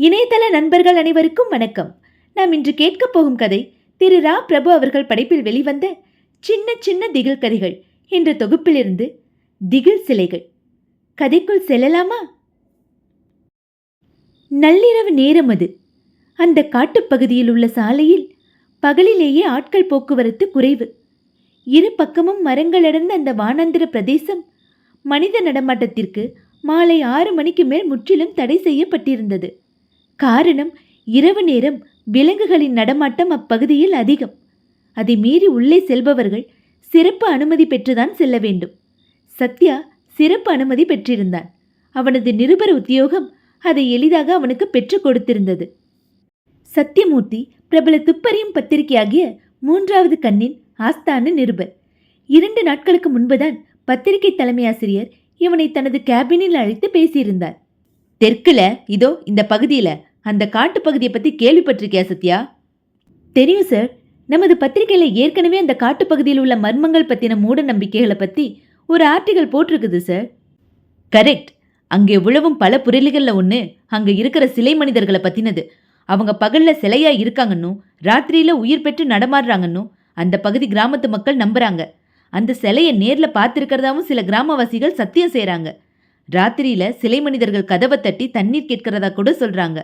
இணையதள நண்பர்கள் அனைவருக்கும் வணக்கம். நாம் இன்று கேட்கப் போகும் கதை திரு. ரா. பிரபு அவர்கள் படைப்பில் வெளிவந்த சின்ன சின்ன திகில் கதைகள் என்ற தொகுப்பிலிருந்து திகில் சிலைகள். கதைக்குள் செல்லலாமா? நள்ளிரவு நேரம் அது. அந்த காட்டுப்பகுதியில் உள்ள சாலையில் பகலிலேயே ஆட்கள் போக்குவரத்து குறைவு. இரு பக்கமும் மரங்கள் அடர்ந்த அந்த வானாந்திர பிரதேசம் மனித நடமாட்டத்திற்கு மாலை ஆறு மணிக்கு மேல் முற்றிலும் தடை செய்யப்பட்டிருந்தது. காரணம் இரவு நேரம் விலங்குகளின் நடமாட்டம் அப்பகுதியில் அதிகம். அதை மீறி உள்ளே செல்பவர்கள் சிறப்பு அனுமதி பெற்றுதான் செல்ல வேண்டும். சத்யா சிறப்பு அனுமதி பெற்றிருந்தான். அவனது நிருபர் உத்தியோகம் அதை எளிதாக அவனுக்கு பெற்றுக் கொடுத்திருந்தது. சத்யமூர்த்தி பிரபல துப்பறியும் பத்திரிகையாகிய மூன்றாவது கண்ணின் ஆஸ்தான நிருபர். இரண்டு நாட்களுக்கு முன்புதான் பத்திரிகை தலைமை ஆசிரியர் இவனை தனது கேபினில் அழைத்து பேசியிருந்தார். தெற்குல இதோ இந்த பகுதியில் அந்த காட்டு பகுதியை பற்றி கேள்விப்பட்டிருக்கியா சத்யா? தெரியும் சார் நமது பத்திரிகையில் ஏற்கனவே அந்த காட்டுப் பகுதியில் உள்ள மர்மங்கள் பற்றின மூட நம்பிக்கைகளை பற்றி ஒரு ஆர்டிகல் போட்டிருக்குது சார் கரெக்ட் அங்கே உழவும் பல புரளிகளில் ஒன்று அங்கே இருக்கிற சிலை மனிதர்களை பற்றினது அவங்க பகலில் சிலையா இருக்காங்கன்னும் ராத்திரியில் உயிர் பெற்று நடமாடுறாங்கன்னும் அந்த பகுதி கிராமத்து மக்கள் நம்புறாங்க. அந்த சிலையை நேரில் பார்த்துருக்கிறதாவும் சில கிராமவாசிகள் சத்தியம் செய்கிறாங்க ராத்திரியில சிலை மனிதர்கள் கதவை தட்டி தண்ணீர் கேட்கிறதா கூட சொல்றாங்க.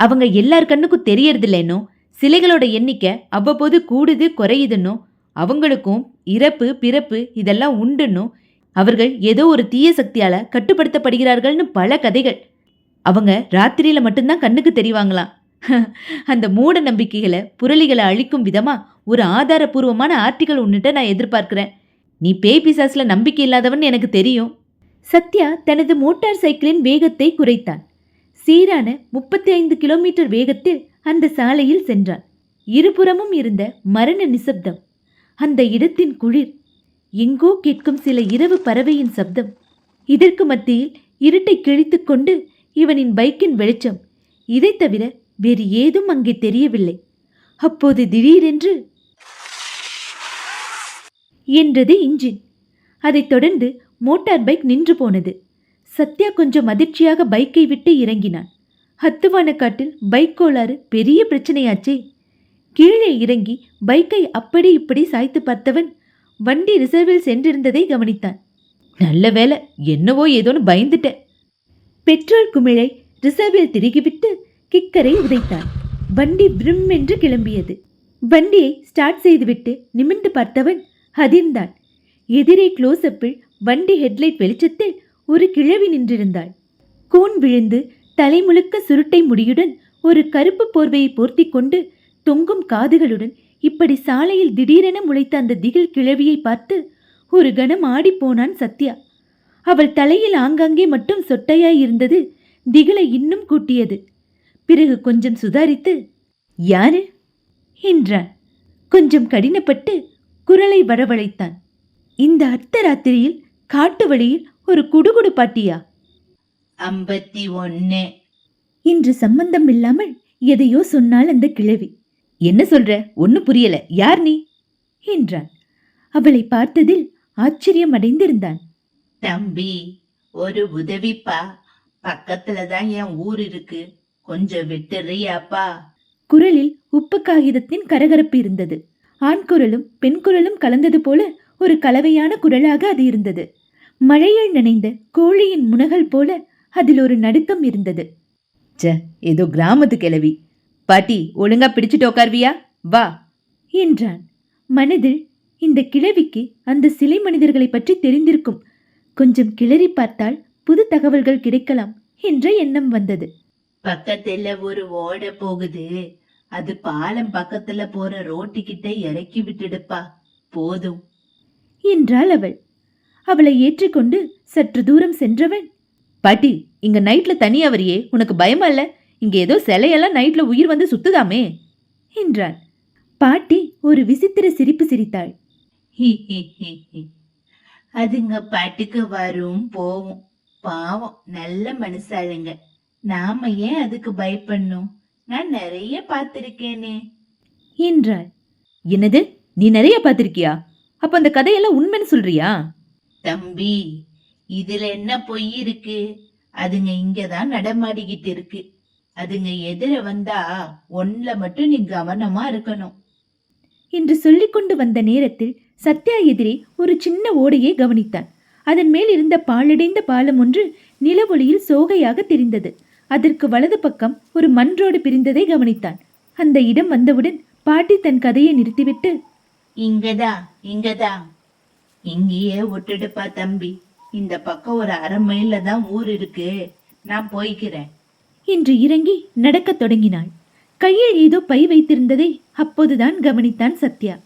அவங்க எல்லார் கண்ணுக்கும் தெரியறதில்லைன்னோ சிலைகளோட எண்ணிக்கை அவ்வப்போது கூடுது குறையுதுன்னும் அவங்களுக்கும் இறப்பு பிறப்பு இதெல்லாம் உண்டுன்னும் அவர்கள் ஏதோ ஒரு தீய சக்தியால கட்டுப்படுத்தப்படுகிறார்கள்னு பல கதைகள். அவங்க ராத்திரியில மட்டும்தான் கண்ணுக்கு தெரிவாங்களாம். அந்த மூட நம்பிக்கைகளை புரளிகளை அழிக்கும் விதமா ஒரு ஆதாரபூர்வமான ஆர்டிகல் உன்னிட்ட நான் எதிர்பார்க்கிறேன். நீ பேய் பிசாஸ்ல நம்பிக்கை இல்லாதவன் எனக்கு தெரியும். சத்யா தனது மோட்டார் சைக்கிளின் வேகத்தை குறைத்தான். சீரான முப்பத்தி ஐந்து கிலோமீட்டர் வேகத்தில் அந்த சாலையில் சென்றான். இருபுறமும் இருந்த மரண நிசப்தம். அந்த இடத்தின் குளிர் எங்கோ கேட்கும் சில இரவு பறவையின் சப்தம். இதற்கு மத்தியில் இருட்டை கிழித்து கொண்டு இவனின் பைக்கின் வெளிச்சம். இதைத் தவிர வேறு ஏதும் அங்கே தெரியவில்லை. அப்போது திடீரென்று என்றது இன்ஜின். அதைத் தொடர்ந்து மோட்டார் பைக் நின்று போனது. சத்யா கொஞ்சம் அதிர்ச்சியாக பைக்கை விட்டு இறங்கினான். ஹத்துவான காட்டில் பைக் கோளாறு பெரிய பிரச்சனையாச்சே. கீழே இறங்கி பைக்கை அப்படி இப்படி சாய்த்து பார்த்தவன் வண்டி ரிசர்வில் சென்றிருந்ததை கவனித்தான். நல்ல வேலை என்னவோ ஏதோன்னு பயந்துட்டேன் பெட்ரோல் குமிழை ரிசர்வில் திருகிவிட்டு கிக்கரை உதைத்தான். வண்டி விரும் என்று கிளம்பியது. வண்டியை ஸ்டார்ட் செய்துவிட்டு நிமிர்ந்து பார்த்தவன் அதிர்ந்தான் எதிரே க்ளோஸ்அப்பில் வண்டி ஹெட்லைட் வெளிச்சத்தில் ஒரு கிழவி நின்றிருந்தாள். கூன் விழுந்து தலைமுழுக்க சுருட்டை முடியுடன் ஒரு கருப்பு போர்வையை போர்த்தி கொண்டு தொங்கும் காதுகளுடன் இப்படி சாலையில் திடீரென முளைத்த அந்த திகில் கிழவியை பார்த்து ஒரு கணம் ஆடிப்போனான் சத்யா. அவள் தலையில் ஆங்காங்கே மட்டும் சொட்டையாய் இருந்தது திகிலை இன்னும் கூட்டியது. பிறகு கொஞ்சம் சுதாரித்து யாரு? என்றான். கொஞ்சம் கடினப்பட்டு குரலை வரவழைத்தான். இந்த அர்த்தராத்திரியில் காட்டு வழியில் ஒரு குடுகுடு பாட்டியா? ஐம்பத்தி ஒன்னு. இன்று சம்பந்தம் இல்லாமல் எதையோ சொன்னாள் அந்த கிழவி. என்ன சொல்ற? ஒன்னு புரியல. யார் நீ? என்றான். அவளை பார்த்ததில் ஆச்சரியம் அடைந்திருந்தான். தம்பி ஒரு உதவிப்பா. பக்கத்துல தான் என் ஊர் இருக்கு. கொஞ்சம் விட்டுறியாப்பா. குரலில் உப்பு காகிதத்தின் கரகரப்பு இருந்தது. ஆண் குரலும் பெண் குரலும் கலந்தது போல ஒரு கலவையான குரலாக அது இருந்தது. மழையில் நனைந்த கோழியின் முனகல் போல அதில் ஒரு நடுக்கம் இருந்தது. ச ஏதோ கிராமத்து கிளவி பாட்டி ஒழுங்கா பிடிச்சிட்டு உட்கார்வியா வா. என்றான். மனதில் இந்த கிழவிக்கு அந்த சிலை மனிதர்களை பற்றி தெரிந்திருக்கும். கொஞ்சம் கிளறி பார்த்தால் புது தகவல்கள் கிடைக்கலாம் என்ற எண்ணம் வந்தது. பக்கத்துல ஒரு ஓடை போகுது. அது பாலம் பக்கத்துல போற ரோட்டுக்கிட்ட இறக்கி விட்டுடுப்பா. போதும். என்றாள் அவள். அவளை ஏற்றிக்கொண்டு சற்று தூரம் சென்றவன் பாட்டி இங்க நைட்ல தனியா வரியே உனக்கு பயமா இல்ல? இங்க ஏதோ சிலையெல்லாம் நைட்ல உயிர் வந்து சுத்துதாமே என்றான். பாட்டி ஒரு விசித்திர சிரிப்பு சிரித்தாள். ஹி, ஹி, ஹி, ஹி. அதுங்க பாட்டுக்கு வரும் போவும். பாவம் நல்ல மனுஷாளுங்க. நாம ஏன் அதுக்கு பயப்படணும்? நான் நிறைய பார்த்திருக்கேனே. என்றாள். என்னது? நீ நிறைய பார்த்திருக்கியா? அப்ப அந்த கதையெல்லாம் உண்மைன்னு சொல்றியா? தம்பி இதுல என்ன பொய் இருக்கு? அதுங்க இங்கதான் நடமாடிக்கிட்டு இருக்கு. அதுங்க எதிர வந்தா ஒன்ல மட்டும் நீ கவனமா இருக்கணும். என்று சொல்லிக்கொண்டு வந்த நேரத்தில் சத்யா எதிரே ஒரு சின்ன ஓடையை கவனித்தான். அதன் மேல் இருந்த பாழடைந்த பாலம் ஒன்று நிலவொளியில் சோகையாக தெரிந்தது. அதற்கு வலது பக்கம் ஒரு மன்றோடு பிரிந்ததை கவனித்தான். அந்த இடம் வந்தவுடன் பாட்டி தன் கதையை நிறுத்திவிட்டு இங்கதான் இங்கதான். இங்கேயே விட்டுடுப்பா தம்பி. இந்த பக்கம் ஒரு அரை மைல்ல தான் ஊர் இருக்கு. நான் போய்க்கிறேன். என்று இறங்கி நடக்கத் தொடங்கினாள். கையில் ஏதோ பை வைத்திருந்ததை அப்போதுதான் கவனித்தான் சத்யா.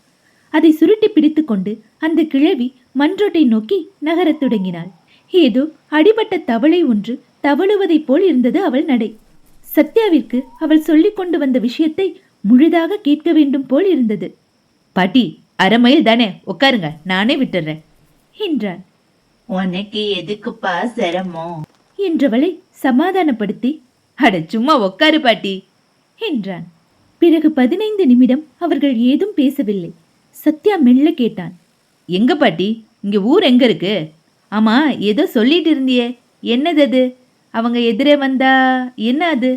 அதை சுருட்டி பிடித்துக்கொண்டு அந்த கிழவி மன்றோட்டை நோக்கி நகரத் தொடங்கினாள். ஏதோ அடிபட்ட தவளை ஒன்று தவழுவதைப் போல் இருந்தது அவள் நடை. சத்யாவிற்கு அவள் சொல்லிக் கொண்டு வந்த விஷயத்தை முழுதாக கேட்க வேண்டும் போல் இருந்தது. பாட்டி அரை மைல் தானே? உட்காருங்க நானே விட்டுறேன் என்றாள் உனக்கு எதுக்குப்பா சிரமம்? என்றவளை சமாதானப்படுத்தி அட சும்மா உட்காரு பாட்டி என்றான். பிறகு பதினைந்து நிமிடம் அவர்கள் ஏதும் பேசவில்லை. சத்யா மெல்ல கேட்டான். எங்க பாட்டி? இங்க ஊர் எங்க இருக்கு? ஆமா ஏதோ சொல்லிட்டு இருந்தியே. என்னது அது அவங்க எதிரே வந்தா என்ன அது?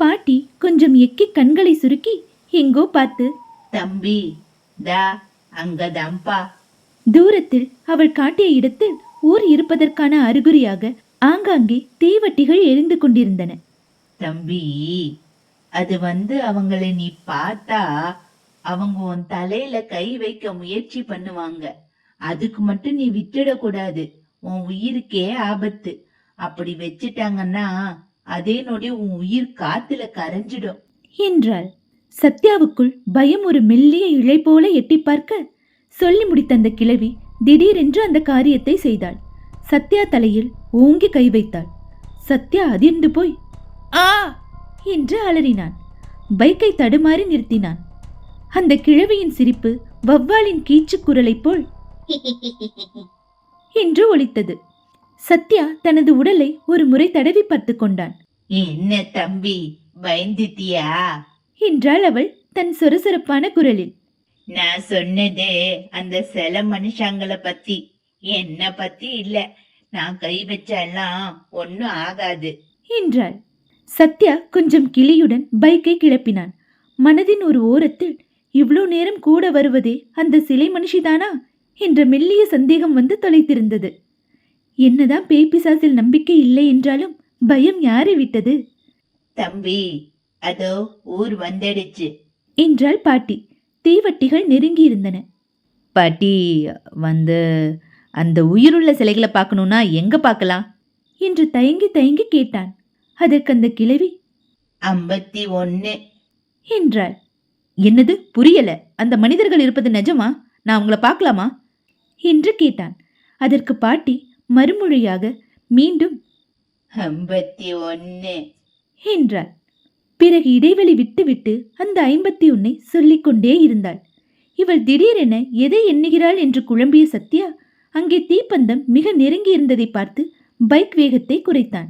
பாட்டி கொஞ்சம் எக்கி கண்களை சுருக்கி எங்கோ பார்த்து தம்பி தா அங்கதான்ப்பா தூரத்தில் அவள் காட்டிய இடத்தில் ஊர் இருப்பதற்கான அறிகுறியாக ஆங்காங்கே தீவட்டிகள் எரிந்து கொண்டிருந்தன. தம்பி அது வந்து அவங்களை நீ பார்த்தா அவங்க உன் தலையில கை வைக்க முயற்சி பண்ணுவாங்க. அதுக்கு மட்டும் நீ விட்டுடக்கூடாது. உன் உயிருக்கே ஆபத்து. அப்படி வச்சிட்டாங்கன்னா அதே நொடி உன் உயிர் காத்துல கரைஞ்சிடும். என்றாள். சத்யாவுக்குள் பயம் ஒரு மெல்லிய இழை போல எட்டி பார்க்க சொல்லி முடித்த அந்த கிழவி திடீரென்று அந்த காரியத்தை செய்தாள். சத்யா தலையில் ஓங்கி கை வைத்தாள். சத்யா அதிர்ந்து போய் ஆ! என்று அலறினான். பைக்கை தடுமாறி நிறுத்தினான். அந்த கிழவியின் சிரிப்பு வவ்வாலின் கீச்சுக் குரலைப் போல் என்று ஒலித்தது. சத்யா தனது உடலை ஒரு முறை தடவி பார்த்து கொண்டான். என்ன தம்பி? பயந்துட்டியா? என்றாள் அவள் தன் சொரசொரப்பான குரலில். நான் சொன்னதே அந்த சில மனுஷங்களை பத்தி. என்ன பத்தி இல்ல. நான் கை வச்சாலாம் ஒன்னும் ஆகாது. என்றாள். சத்யா கொஞ்சம் கிளியுடன் பைக்கை கிளப்பினான். மனதின் ஒரு ஓரத்தில் இவ்வளோ நேரம் கூட வருவதே அந்த சிலை மனுஷிதானா? என்ற மெல்லிய சந்தேகம் வந்து தொலைத்திருந்தது. என்னதான் பேய் பிசாசில் நம்பிக்கை இல்லை என்றாலும் பயம் யாரை விட்டது? தம்பி அதோ ஊர் வந்துடுச்சு. என்றாள் பாட்டி. தீவட்டிகள் நெருங்கி இருந்தன பாட்டி வந்து அந்த உயிருள்ள சிலைகளை பார்க்கணும்னா எங்க பார்க்கலாம்? என்று தயங்கி தயங்கி கேட்டான். அதற்கு அந்த கிழவி ஐம்பத்தி ஒன்னு என்றாள். என்னது புரியல. அந்த மனிதர்கள் இருப்பது நிஜமா? நான் உங்களை பார்க்கலாமா? என்று கேட்டான். அதற்கு பாட்டி மறுமொழியாக மீண்டும் ஐம்பத்தி ஒன்னு என்றாள். பிறகு இடைவெளி விட்டுவிட்டு அந்த ஐம்பத்தி ஒன்னை சொல்லிக்கொண்டே இருந்தாள். இவள் திடீரென எதை எண்ணுகிறாள் என்று குழம்பிய சத்யா அங்கே தீப்பந்தம் மிக நெருங்கி இருந்ததை பார்த்து பைக் வேகத்தை குறைத்தான்.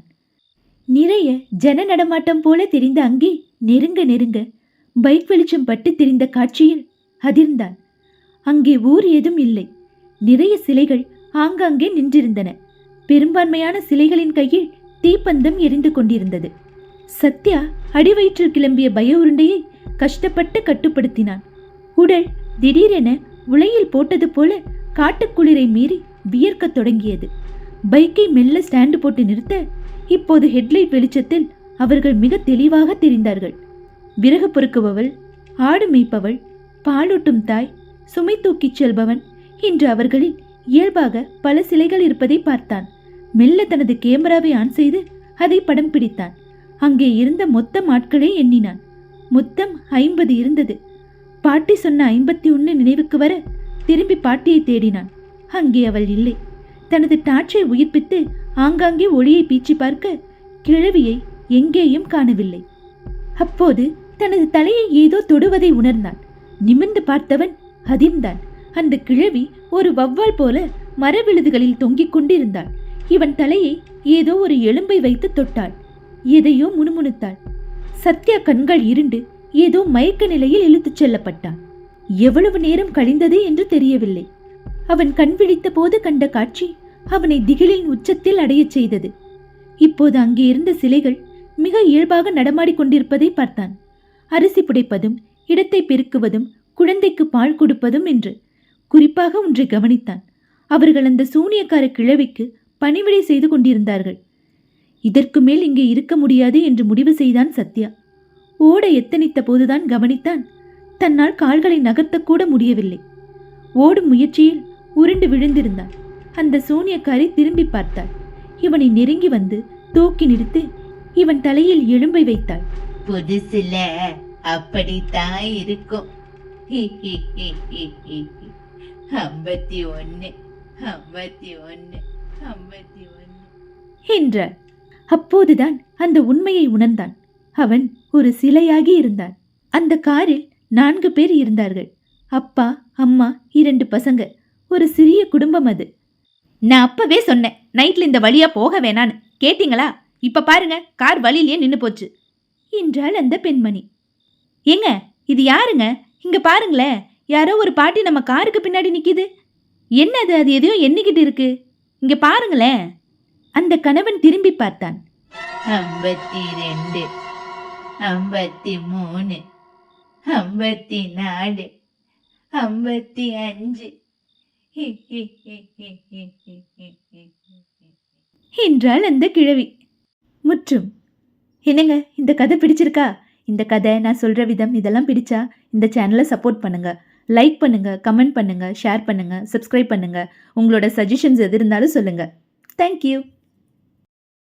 நிறைய ஜன நடமாட்டம் போல தெரிந்த அங்கே நெருங்க நெருங்க பைக் வெளிச்சம் பட்டு தெரிந்த காட்சியில் அதிர்ந்தான் அங்கே ஊர் ஏதும் இல்லை. நிறைய சிலைகள் ஆங்காங்கே நின்றிருந்தன. பெரும்பான்மையான சிலைகளின் கையில் தீப்பந்தம் எரிந்து கொண்டிருந்தது. சத்யா அடிவயிற்றில் கிளம்பிய பய உருண்டையை கஷ்டப்பட்டு கட்டுப்படுத்தினான். உடல் திடீரென உலையில் போட்டது போல காட்டுக்குளிரை மீறி வியர்க்கத் தொடங்கியது. பைக்கை மெல்ல ஸ்டாண்டு போட்டு நிறுத்த இப்போது ஹெட்லைட் வெளிச்சத்தில் அவர்கள் மிக தெளிவாக தெரிந்தார்கள். விறகு பொறுக்குபவள் ஆடு மேய்ப்பவள் பாலூட்டும் தாய் சுமை தூக்கிச் செல்பவன் என்று அவர்களில் இயல்பாக பல சிலைகள் இருப்பதை பார்த்தான். மெல்ல தனது கேமராவை ஆன் செய்து அதை படம் பிடித்தான். அங்கே இருந்த மொத்த ஆட்களே எண்ணினான். மொத்தம் ஐம்பது இருந்தது. பாட்டி சொன்ன ஐம்பத்தி ஒன்று நினைவுக்கு வர திரும்பி பாட்டியை தேடினான். அங்கே அவள் இல்லை. தனது டார்ச்சை உயிர்ப்பித்து ஆங்காங்கே ஒளியை பீச்சி பார்க்க கிழவியை எங்கேயும் காணவில்லை. அப்போது தனது தலையை ஏதோ தொடுவதை உணர்ந்தான். நிமிர்ந்து பார்த்தவன் அதிர்ந்தான். அந்த கிழவி ஒரு வவ்வால் போல மரவிழுதுகளில் தொங்கிக் கொண்டிருந்தாள். இவன் தலையை ஏதோ ஒரு எலும்பை வைத்து தொட்டாள். எதையோ முணுமுணுத்தாள். சத்யா கண்கள் இருண்டு ஏதோ மயக்க நிலையில் இழுத்துச் செல்லப்பட்டான். எவ்வளவு நேரம் கழிந்தது என்று தெரியவில்லை. அவன் கண் விழித்த போது கண்ட காட்சி அவனை திகிலின் உச்சத்தில் அடையச் செய்தது. இப்போது அங்கே இருந்த சிலைகள் மிக இயல்பாக நடமாடிக் கொண்டிருப்பதை பார்த்தான். அரிசி புடைப்பதும் இடத்தை பெருக்குவதும் குழந்தைக்கு பால் கொடுப்பதும் என்று குறிப்பாக ஒன்றை கவனித்தான். அவர்கள் அந்த சூனியக்கார கிழவிக்கு பணிவிடை செய்து கொண்டிருந்தார்கள். இதற்கு மேல் இங்கே இருக்க முடியாது என்று முடிவு செய்தான் சத்யா. ஓட எத்தனித்த போதுதான் கவனித்தான். தன்னால் கால்களை நகர்த்தக்கூட முடியவில்லை. ஓடும் முயற்சியில் உருண்டு விழுந்திருந்தான் அந்த சூனியக்காரி திரும்பி பார்த்தாள். இவனை நெருங்கி வந்து தூக்கி நிறுத்தி இவன் தலையில் எலும்பை வைத்தாள். புதுசுல அப்படித்தான் இருக்கும். ஐம்பத்தி ஒன்னு ஐம்பத்தி ஒன்னு ஐம்பத்தி ஒன்னு. என்றாள். அப்போதுதான் அந்த உண்மையை உணர்ந்தான். அவன் ஒரு சிலையாகி இருந்தான். அந்த காரில் நான்கு பேர் இருந்தார்கள். அப்பா அம்மா இரண்டு பசங்க. ஒரு சிறிய குடும்பம் அது. நான் அப்பவே சொன்னேன் நைட்ல இந்த வழியா போக வேணான்னு. கேட்டிங்களா? இப்ப பாருங்க கார் வழியிலேயே நின்று போச்சு. என்றாள் அந்த பெண்மணி. ஏங்க இது யாருங்க? இங்க பாருங்களேன் யாரோ ஒரு பாட்டி நம்ம காருக்கு பின்னாடி நிக்குது. என்னது அது? எதையோ எண்ணிக்கிட்டு இருக்கு. இங்க பாருங்களேன். அந்த கணவன் திரும்பி பார்த்தான். ஐம்பத்தி ரெண்டு ஐம்பத்தி மூணு ஐம்பத்தி நாலு ஐம்பத்தி அஞ்சு என்றாள் அந்த கிழவி. முற்றும். என்னங்க இந்த கதை பிடிச்சிருக்கா? இந்த கதை நான் சொல்கிற விதம் இதெல்லாம் பிடிச்சா இந்த சேனலை சப்போர்ட் பண்ணுங்கள் லைக் பண்ணுங்கள் கமெண்ட் பண்ணுங்கள் ஷேர் பண்ணுங்கள் சப்ஸ்கிரைப் பண்ணுங்கள் உங்களோட சஜஷன்ஸ் எது இருந்தாலும் சொல்லுங்கள் தேங்க்யூ